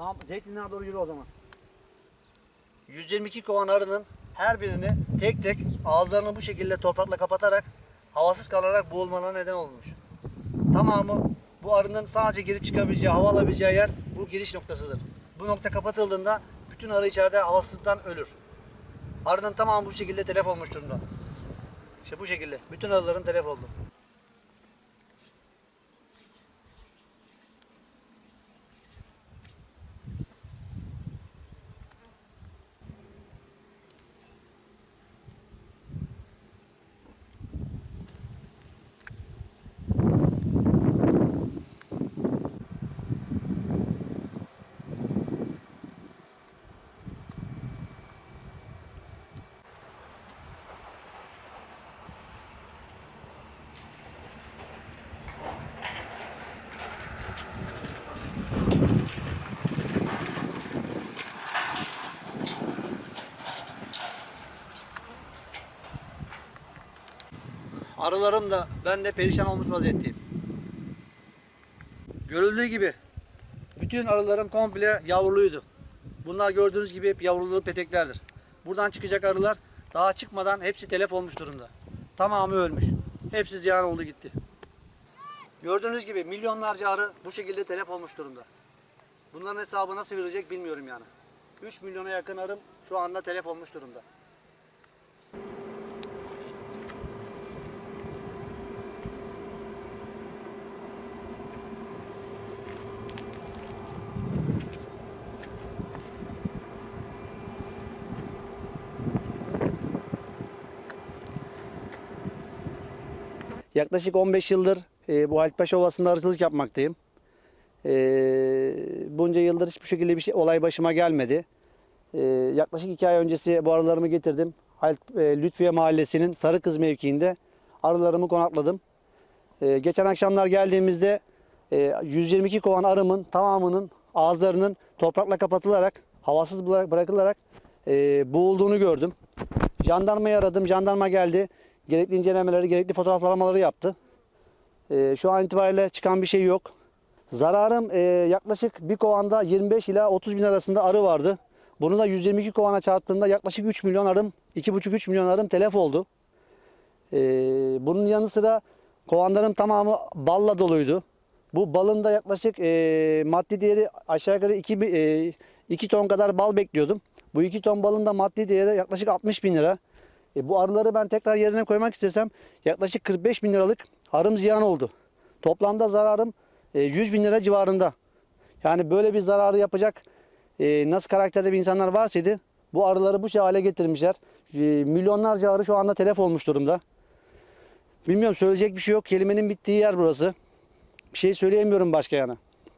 Tamam zeytinliğe doğru yürü o zaman. 122 kovan arının her birini tek tek ağızlarını bu şekilde toprakla kapatarak havasız kalarak boğulmalarına neden olmuş. Tamamı bu arının sadece girip çıkabileceği, hava alabileceği yer bu giriş noktasıdır. Bu nokta kapatıldığında bütün arı içeride havasızlıktan ölür. Arının tamamı bu şekilde telef olmuş durumda. İşte bu şekilde. Bütün arıların telef oldu. Arılarım da ben de perişan olmuş vaziyetteyim. Görüldüğü gibi bütün arılarım komple yavruluydu. Bunlar gördüğünüz gibi hep yavrulu peteklerdir. Buradan çıkacak arılar daha çıkmadan hepsi telef olmuş durumda. Tamamı ölmüş. Hepsi ziyan oldu gitti. Gördüğünüz gibi milyonlarca arı bu şekilde telef olmuş durumda. Bunların hesabı nasıl verecek bilmiyorum yani. 3 milyona yakın arım şu anda telef olmuş durumda. Yaklaşık 15 yıldır e, bu Halitpaşa Ovası'nda arıcılık yapmaktayım. E, bunca yıldır hiçbir şekilde bir şey, olay başıma gelmedi. E, yaklaşık 2 ay öncesi bu arılarımı getirdim. Halit, e, Lütfiye Mahallesi'nin Sarıkız mevkiinde arılarımı konakladım. E, geçen akşamlar geldiğimizde e, 122 kovan arımın tamamının ağızlarının toprakla kapatılarak, havasız bıra- bırakılarak e, boğulduğunu gördüm. Jandarmayı aradım, jandarma geldi. Gerekli incelemeleri, gerekli fotoğraflamaları yaptı. E, şu an itibariyle çıkan bir şey yok. Zararım e, yaklaşık bir kovanda 25 ila 30 bin arasında arı vardı. Bunu da 122 kovana çarptığında yaklaşık 3 milyon arım, 2,5-3 milyon arım telef oldu. E, bunun yanı sıra kovanlarım tamamı balla doluydu. Bu balın da yaklaşık e, maddi değeri aşağı yukarı 2, e, 2 ton kadar bal bekliyordum. Bu 2 ton balın da maddi değeri yaklaşık 60 bin lira. E, bu arıları ben tekrar yerine koymak istesem yaklaşık 45 bin liralık arım ziyan oldu. Toplamda zararım e, 100 bin lira civarında. Yani böyle bir zararı yapacak e, nasıl karakterde bir insanlar varsaydı bu arıları bu şey hale getirmişler. E, milyonlarca arı şu anda telef olmuş durumda. Bilmiyorum söyleyecek bir şey yok. Kelimenin bittiği yer burası. Bir şey söyleyemiyorum başka yana.